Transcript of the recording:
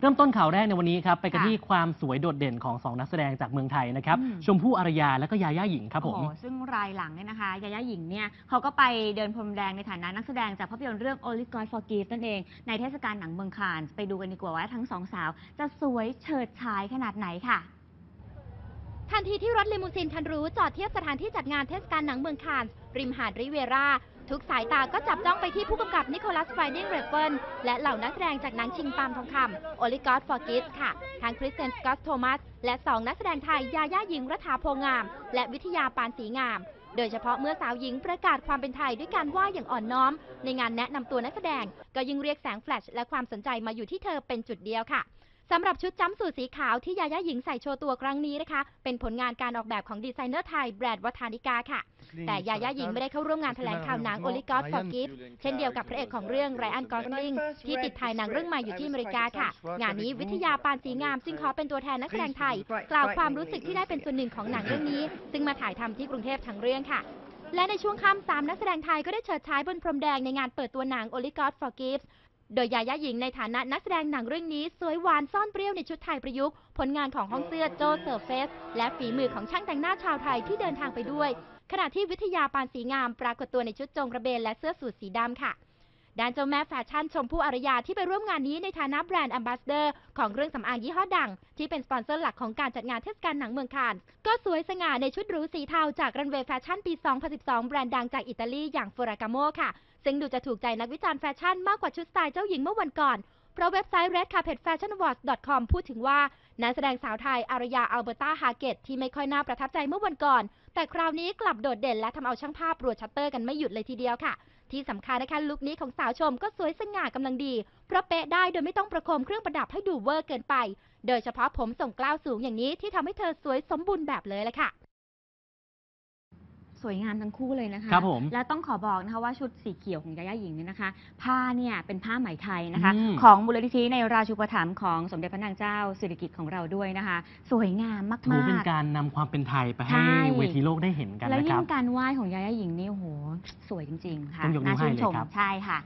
เริ่มต้นข่าวแรกในวันนี้ครับไปกันค่ะที่ความสวยโดดเด่นของสองนักแสดงจากเมืองไทยนะครับอืม ชมพู่อารยาและก็ยาย่าหญิงครับผม โอ้โหซึ่งรายหลังเนี่ยนะคะ ยาย่าหญิงเนี่ยเขาก็ไปเดินพรมแดงในฐานะนักแสดงจากภาพยนตร์เรื่อง Only God Forgive นั่นเอง ในเทศกาลหนังเมืองคานส์ไปดูกันดีกว่าว่าทั้งสองสาว จะสวยเฉิดฉายขนาดไหนค่ะทั นทีที่รถลิมูซีนคันรู้จอดเทียบสถานที่จัดงานเทศกาลหนังเมืองคานส์ริมหาดริเวรา ทุกสายตาก็จับจ้องไปที่ผู้กำกับนิโคลัสไฟดิงเรเฟิลและเหล่านักแสดงจากหนังชิงปามทองคำโอลิกอสฟอร์กิสค่ะ ทั้งคริสเตนสกอตโทมัส และ2นักแสดงไทยยาย่าหญิงรัฐาโพงาม และวิทยาปานศรีงาม โดยเฉพาะเมื่อสาวหญิงประกาศความเป็นไทยด้วยการว่าอย่างอ่อนน้อม ในงานแนะนำตัวนักแสดง ก็ยิ่งเรียกแสงแฟลชและความสนใจมาอยู่ที่เธอเป็นจุดเดียวค่ะ สำหรับชุดจัมป์สูทสีขาวที่ยาย่าหญิงใส่โชว์ตัวครั้งนี้นะคะ เป็นผลงานการออกแบบของดีไซเนอร์ไทยแบรนด์วัฒนิกาค่ะ แต่ยาย่าหญิงไม่ได้เข้าร่วมงานแถลงข่าวหนัง o l i g o d for Gift เช่นเดียวกับพระเอกของเรื่องไรอันกอสลิงที่ติดถ่ายหนังเรื่องใหม่อยู่ที่อเมริกาค่ะ งานนี้วิทยาปานศรีงามจึงขอเป็นตัวแทนนักแสดงไทย กล่าวความรู้สึกที่ได้เป็นส่วนหนึ่งของหนังเรื่องนี้ ซึ่งมาถ่ายทำที่กรุงเทพทั้งเรื่องค่ะและในช่วงค่ำสามนักแสดงไทยก็ได้เฉิดฉายบนพรมแดงในงานเปิดตัวหนัง o l i โดยยาย่าหญิงในฐานะนักแสดงหนังเรื่องนี้ สวยหวานซ่อนเปรี้ยวในชุดไทยประยุกต์ ผลงานของห้องเสื้อโจเซอร์เฟส และฝีมือของช่างแต่งหน้าชาวไทยที่เดินทางไปด้วย ขณะที่วิทยาปานสีงามปรากฏตัวในชุดจงกระเบนและเสื้อสูทสีดำค่ะ ด้านเจ้าแม่แฟชั่นชมพู่อารยาที่ไปร่วมงานนี้ในฐานะแบรนด์แอมบาสเดอร์ของเรื่องสำอางยี่ห้อดัง ที่เป็นสปอนเซอร์หลักของการจัดงานเทศกาลหนังเมืองคานส์ก็สวยสง่าในชุดหรูสีเทาจากรันเวย์แฟชั่นปี 2012 แบรนด์ดังจากอิตาลีอย่างฟอรากาโมค่ะ ซึ่งดูจะถูกใจนักวิจารณ์แฟชั่นมากกว่าชุดสไตล์เจ้าหญิงเมื่อวันก่อน เพราะเว็บไซต์ redcarpetfashionawards.com พูดถึงว่านักแสดงสาวไทยอารยาอัลเบอร์ตาฮาเกตที่ไม่ค่อยน่าประทับใจเมื่อวันก่อน แต่คราวนี้กลับโดดเด่นและทำเอาช่างภาพรัวชัตเตอร์กันไม่หยุดเลยทีเดียวค่ะ ที่สำคัญนะคะลุคนี้ของสาวชมก็สวยสง่ากำลังดี เพราะเป๊ะได้โดยไม่ต้องประโคมเครื่องประดับให้ดูเวอร์เกินไป โดยเฉพาะผมส่งกล้าวสูงอย่างนี้ที่ทำให้เธอสวยสมบูรณ์แบบเลยแหละค่ะ สวยงามทั้งคู่เลยนะคะครับผมและต้องขอบอกนะคะว่าชุดสีเขียวของยาย่าหญิงเนี่ยนะคะ ผ้าเนี่ยเป็นผ้าไหมไทยนะคะ อืม ของมูลนิธิในราชูปถัมภ์ของสมเด็จพระนางเจ้าสิริกิติ์ของเราด้วยนะคะ สวยงามมากถือเป็นๆการนำความเป็นไทยไปให้ใช่ เวทีโลกได้เห็นกันแล้วนะคยิ่รังบ การไหว้ของยาย่าหญิงนี่โอ้โหสวยจริงๆค่ะต้องยกนิ้วน่าชื่นให้เลยชมครับ ใช่ค่ะ